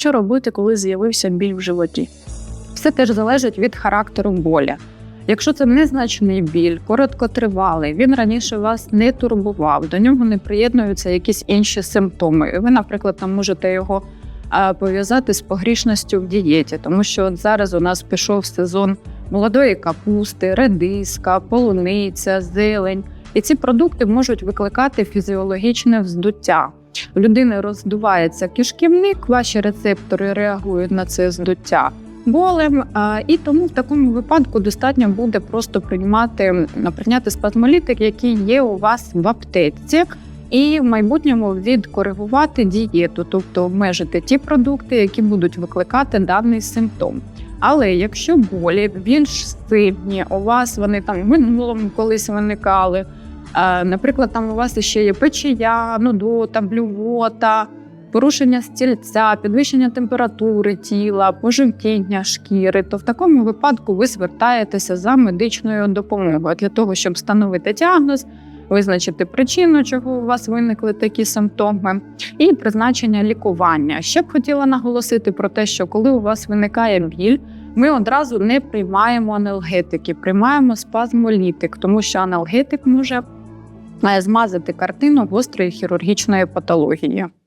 Що робити, коли з'явився біль в животі? Все теж залежить від характеру болі. Якщо це незначний біль, короткотривалий, він раніше вас не турбував, до нього не приєднуються якісь інші симптоми. Ви, наприклад, там можете його пов'язати з погрішністю в дієті, тому що от зараз у нас пішов сезон молодої капусти, редиска, полуниця, зелень. І ці продукти можуть викликати фізіологічне вздуття. У людини роздувається кишківник, ваші рецептори реагують на це здуття болем, і тому в такому випадку достатньо буде просто приймати прийняти спазмолітик, який є у вас в аптеці. І в майбутньому відкоригувати дієту, тобто обмежити ті продукти, які будуть викликати даний симптом. Але якщо болі більш сильні, у вас вони там минулому колись виникали. Е, Наприклад, там у вас ще є печія, нудота, блювота, порушення стільця, підвищення температури тіла, пожовтіння шкіри, то в такому випадку ви звертаєтеся за медичною допомогою для того, щоб встановити діагноз, визначити причину, чого у вас виникли такі симптоми, і призначення лікування. Ще б хотіла наголосити про те, що коли у вас виникає біль, ми одразу не приймаємо аналгетики, приймаємо спазмолітик, тому що аналгетик може змазати картину гострої хірургічної патології.